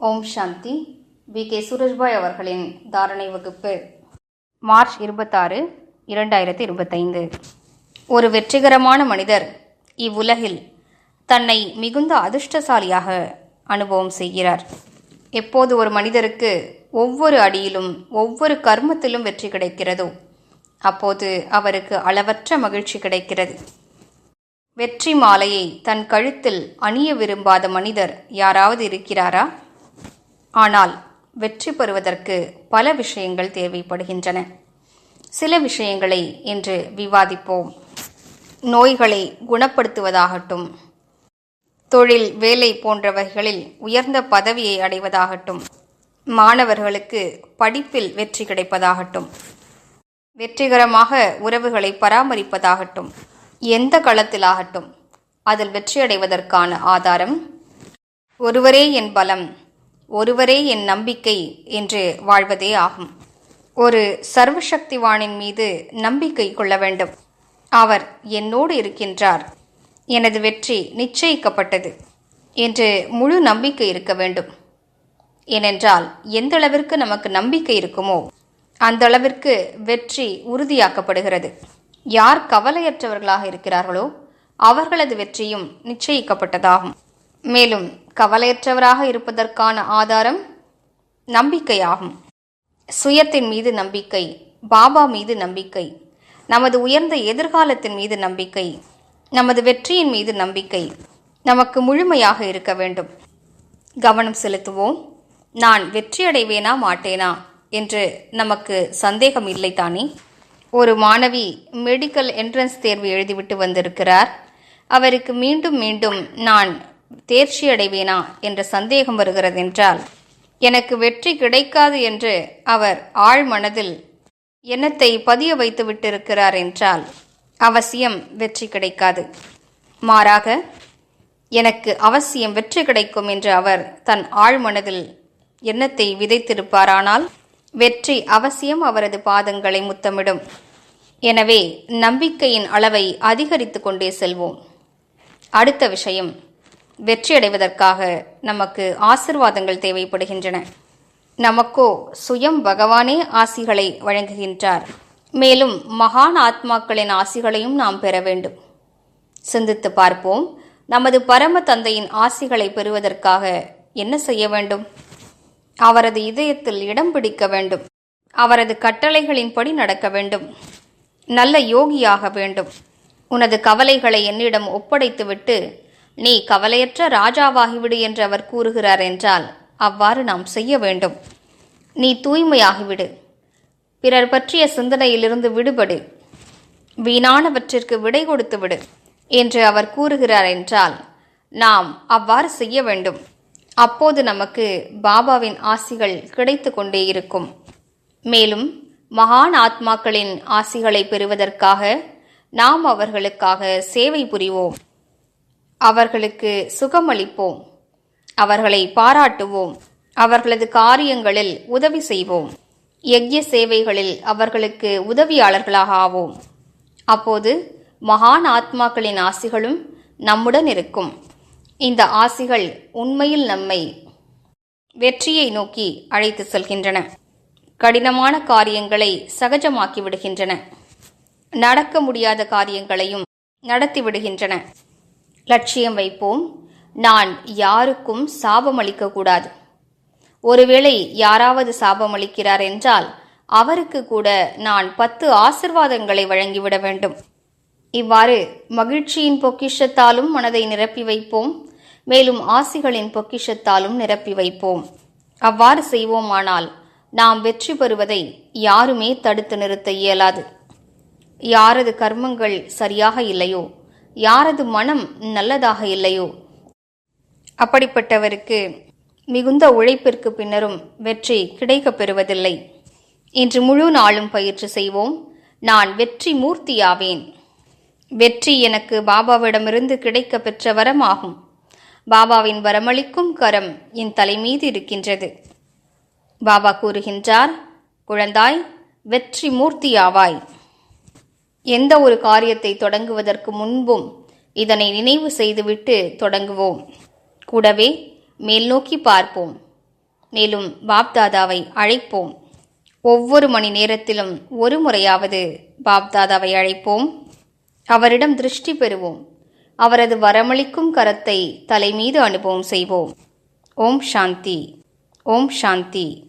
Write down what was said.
Om Shanti. We. K. Surajbhai அவர்களின் தாரணை வகுப்பு. மார்ச் இருபத்தாறு இரண்டாயிரத்தி இருபத்தைந்து. ஒரு வெற்றிகரமான மனிதர் இவ்வுலகில் தன்னை மிகுந்த அதிர்ஷ்டசாலியாக அனுபவம் செய்கிறார். எப்போது ஒரு மனிதருக்கு ஒவ்வொரு அடியிலும் ஒவ்வொரு கர்மத்திலும் வெற்றி கிடைக்கிறதோ அப்போது அவருக்கு அளவற்ற மகிழ்ச்சி கிடைக்கிறது. வெற்றி மாலையை தன் கழுத்தில் அணிய விரும்பாத மனிதர் யாராவது இருக்கிறாரா? ஆனால் வெற்றி பெறுவதற்கு பல விஷயங்கள் தேவைப்படுகின்றன. சில விஷயங்களை இன்று விவாதிப்போம். நோய்களை குணப்படுத்துவதாகட்டும் தொழில் வேலை போன்றவைகளில் உயர்ந்த பதவியை அடைவதாகட்டும் மாணவர்களுக்கு படிப்பில் வெற்றி கிடைப்பதாகட்டும் வெற்றிகரமாக உறவுகளை பராமரிப்பதாகட்டும் எந்த களத்திலாகட்டும் அதில் வெற்றியடைவதற்கான ஆதாரம் ஒருவரே என் பலம். ஒருவரே என் நம்பிக்கை என்று வாழ்வதே ஆகும். ஒரு சர்வசக்திவானின் மீது நம்பிக்கை கொள்ள வேண்டும். அவர் என்னோடு இருக்கின்றார். எனது வெற்றி நிச்சயிக்கப்பட்டது என்று முழு நம்பிக்கை இருக்க வேண்டும். ஏனென்றால் எந்த அளவிற்கு நமக்கு நம்பிக்கை இருக்குமோ அந்த அளவிற்கு வெற்றி உறுதியாக்கப்படுகிறது. யார் கவலையற்றவர்களாக இருக்கிறார்களோ அவர்களது வெற்றியும் நிச்சயிக்கப்பட்டதாகும். மேலும் கவலையற்றவராக இருப்பதற்கான ஆதாரம் நம்பிக்கையாகும். சுயத்தின் மீது நம்பிக்கை பாபா மீது நம்பிக்கை நமது உயர்ந்த எதிர்காலத்தின் மீது நம்பிக்கை நமது வெற்றியின் மீது நம்பிக்கை நமக்கு முழுமையாக இருக்க வேண்டும். கவனம் செலுத்துவோம். நான் வெற்றியடைவேனா மாட்டேனா என்று நமக்கு சந்தேகம் இல்லை தானே? ஒரு மாணவி மெடிக்கல் என்ட்ரன்ஸ் தேர்வு எழுதிவிட்டு வந்திருக்கிறார். அவருக்கு மீண்டும் மீண்டும் நான் தேர்ச்சி அடைவேனா என்ற சந்தேகம் வருகிறது என்றால் எனக்கு வெற்றி கிடைக்காது என்று அவர் ஆழ் மனதில் எண்ணத்தை பதிய வைத்து விட்டிருக்கிறார் என்றால் அவசியம் வெற்றி கிடைக்காது. மாறாக எனக்கு அவசியம் வெற்றி கிடைக்கும் என்று அவர் தன் ஆழ் மனதில் எண்ணத்தை விதைத்திருப்பாரானால் வெற்றி அவசியம் அவரது பாதங்களை முத்தமிடும். எனவே நம்பிக்கையின் அளவை அதிகரித்து கொண்டே செல்வோம். அடுத்த விஷயம் வெற்றியடைவதற்காக நமக்கு ஆசிர்வாதங்கள் தேவைப்படுகின்றன. நமக்கோ சுயம் பகவானே ஆசிகளை வழங்குகின்றார். மேலும் மகான் ஆத்மாக்களின் ஆசிகளையும் நாம் பெற வேண்டும். சிந்தித்து பார்ப்போம் நமது பரம தந்தையின் ஆசிகளை பெறுவதற்காக என்ன செய்ய வேண்டும்? அவரது இதயத்தில் இடம் பிடிக்க வேண்டும். அவரது கட்டளைகளின்படி நடக்க வேண்டும். நல்ல யோகியாக வேண்டும். உனது கவலைகளை என்னிடம் ஒப்படைத்துவிட்டு நீ கவலையற்ற ராஜாவாகிவிடு என்று அவர் கூறுகிறார் என்றால் அவ்வாறு நாம் செய்ய வேண்டும். நீ தூய்மையாகிவிடு. பிறர் பற்றிய சிந்தனையிலிருந்து விடுபடு. வீணானவற்றிற்கு விடை கொடுத்து விடு என்று அவர் கூறுகிறார் என்றால் நாம் அவ்வாறு செய்ய வேண்டும். அப்போது நமக்கு பாபாவின் ஆசிகள் கிடைத்து கொண்டே இருக்கும். மேலும் மகான் ஆத்மாக்களின் ஆசிகளை பெறுவதற்காக நாம் அவர்களுக்காக சேவை புரிவோம். அவர்களுக்கு சுகமளிப்போம். அவர்களை பாராட்டுவோம். அவர்களது காரியங்களில் உதவி செய்வோம். யக்ய சேவைகளில் அவர்களுக்கு உதவியாளர்களாக ஆவோம். அப்போது மகான் ஆத்மாக்களின் ஆசிகளும் நம்முடன் இருக்கும். இந்த ஆசிகள் உண்மையில் நம்மை வெற்றியை நோக்கி அழைத்து செல்கின்றன. கடினமான காரியங்களை சகஜமாக்கி விடுகின்றன. நடக்க முடியாத காரியங்களையும் நடத்தி விடுகின்றன. லட்சியம் வைப்போம். நான் யாருக்கும் சாபம் அளிக்கக்கூடாது ஒருவேளை யாராவது சாபம் அளிக்கிறார் என்றால் அவருக்கு கூட நான் பத்து ஆசிர்வாதங்களை வழங்கிவிட வேண்டும். இவ்வாறு மகிழ்ச்சியின் பொக்கிஷத்தாலும் மனதை நிரப்பி வைப்போம். மேலும் ஆசிகளின் பொக்கிஷத்தாலும் நிரப்பி வைப்போம். அவ்வாறு செய்வோமானால் நாம் வெற்றி பெறுவதை யாருமே தடுத்து நிறுத்த இயலாது. யாரது கர்மங்கள் சரியாக இல்லையோ யாரது மனம் நல்லதாக இல்லையோ? அப்படிப்பட்டவருக்கு மிகுந்த உழைப்பிற்கு பின்னரும் வெற்றி கிடைக்கப் பெறுவதில்லை. இன்று முழு நாளும் பயிற்சி செய்வோம். நான் வெற்றி மூர்த்தியாவேன். வெற்றி எனக்கு பாபாவிடமிருந்து கிடைக்க பெற்ற வரமாகும். பாபாவின் வரமளிக்கும் கரம் என் தலைமீது இருக்கின்றது. பாபா கூறுகின்றார் குழந்தாய் வெற்றி மூர்த்தியாவாய். எந்த ஒரு காரியத்தை தொடங்குவதற்கு முன்பும் இதனை நினைவு செய்துவிட்டு தொடங்குவோம். கூடவே மேல் நோக்கி பார்ப்போம். மேலும் பாப்தாதாவை அழைப்போம். ஒவ்வொரு மணி நேரத்திலும் ஒரு முறையாவது பாப்தாதாவை அழைப்போம். அவரிடம் திருஷ்டி பெறுவோம். அவரது வரமளிக்கும் கரத்தை தலைமீது அனுபவம் செய்வோம். ஓம் சாந்தி. ஓம் சாந்தி.